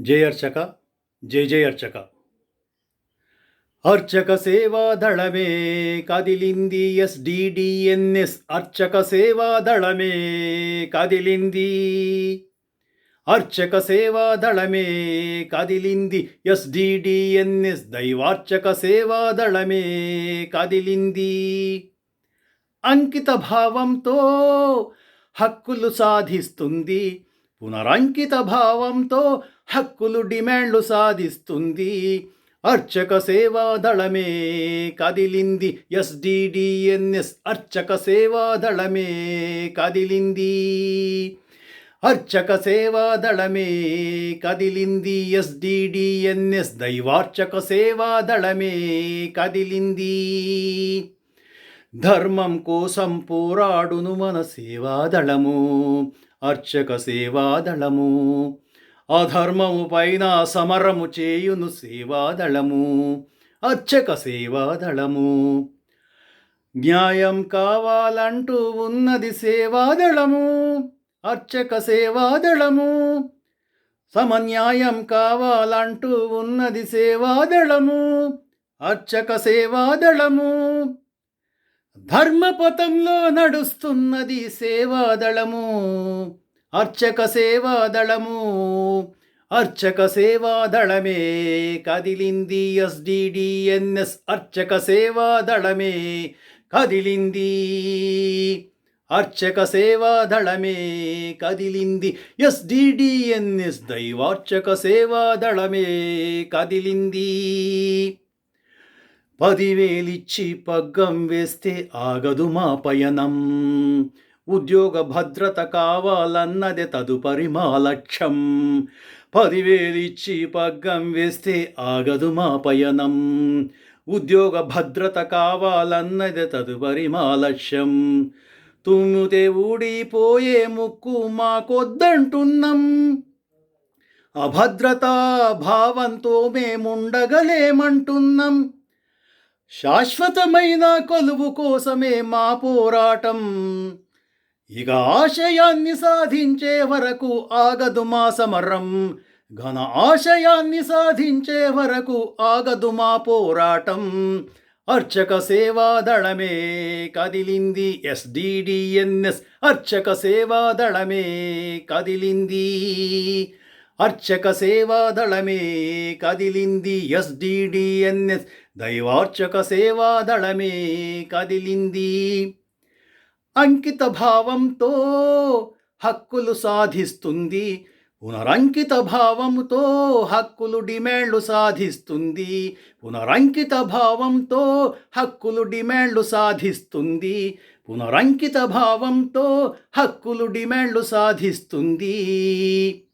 జై అర్చక జై జై అర్చక. అర్చక సేవా దళమే కదిలింది ఎస్డిడిఎన్ఎస్ అర్చక సేవా దళమే కదిలింది. అర్చక సేవా దళమే కదిలింది ఎస్డిడిఎన్ఎస్ దైవార్చక సేవా దళమే కదిలింది. అంకిత భావంతో హక్కులు సాధిస్తుంది పునరంకిత భావంతో హక్కులు డిమాండ్లు సాధిస్తుంది. అర్చక సేవా దళమే కదిలింది ఎస్డిడిఎన్ఎస్ అర్చక సేవా దళమే కదిలింది. అర్చక సేవా దళమే కదిలింది ఎస్డిడిఎన్ఎస్ దైవార్చక సేవా దళమే కదిలింది. ధర్మం కోసం పోరాడును మన సేవాదళము అర్చక సేవాదళము. అధర్మము పైన సమరము చేయును సేవాదళము అర్చక సేవాదళము. న్యాయం కావాలంటూ ఉన్నది సేవాదళము అర్చక సేవాదళము. సమన్యాయం కావాలంటూ ఉన్నది సేవాదళము అర్చక సేవాదళము. ధర్మపథంలో నడుస్తున్నది సేవాదళము అర్చక సేవాదళము అర్చక సేవాదళమే కదిలింది ఎస్డిడిఎన్ఎస్ అర్చక సేవాదళమే కదిలింది అర్చక సేవాదళమే కదిలింది ఎస్డిడిఎన్ఎస్ దైవార్చక సేవాదళమే కదిలింది. పదివేలిచ్చి పగ్గం వేస్తే ఆగదు మా పయనం. ఉద్యోగ భద్రత కావాలన్నదే తదుపరి మా లక్ష్యం. పదివేలిచ్చి పగ్గం వేస్తే ఆగదు మా పయనం. ఉద్యోగ భద్రత కావాలన్నదే తదుపరి మా లక్ష్యం. తుమ్మితే ఊడిపోయే ముక్కు మాకొద్దంటున్నాం. అభద్రతా భావంతో మేముండగలేమంటున్నాం. శాశ్వతమైన కొలువు కోసమే మా పోరాటం. ఇక ఆశయాన్ని సాధించే వరకు ఆగదు మా సమరం. ఘన ఆశయాన్ని సాధించే వరకు ఆగదు మా పోరాటం. అర్చక సేవాదళమే కదిలింది ఎస్డిడిఎన్ఎస్. అర్చక సేవాదళమే కదిలింది. అర్చక సేవాదళమే కదిలింది ఎస్డిడిఎన్ఎస్. దైవార్చక సేవాదళమే కదిలింది. అంకిత భావంతో హక్కులు సాధిస్తుంది. పునరంకిత భావంతో హక్కులు డిమాండ్లు సాధిస్తుంది. పునరంకిత భావంతో హక్కులు డిమాండ్లు సాధిస్తుంది. పునరంకిత భావంతో హక్కులు డిమాండ్లు సాధిస్తుంది.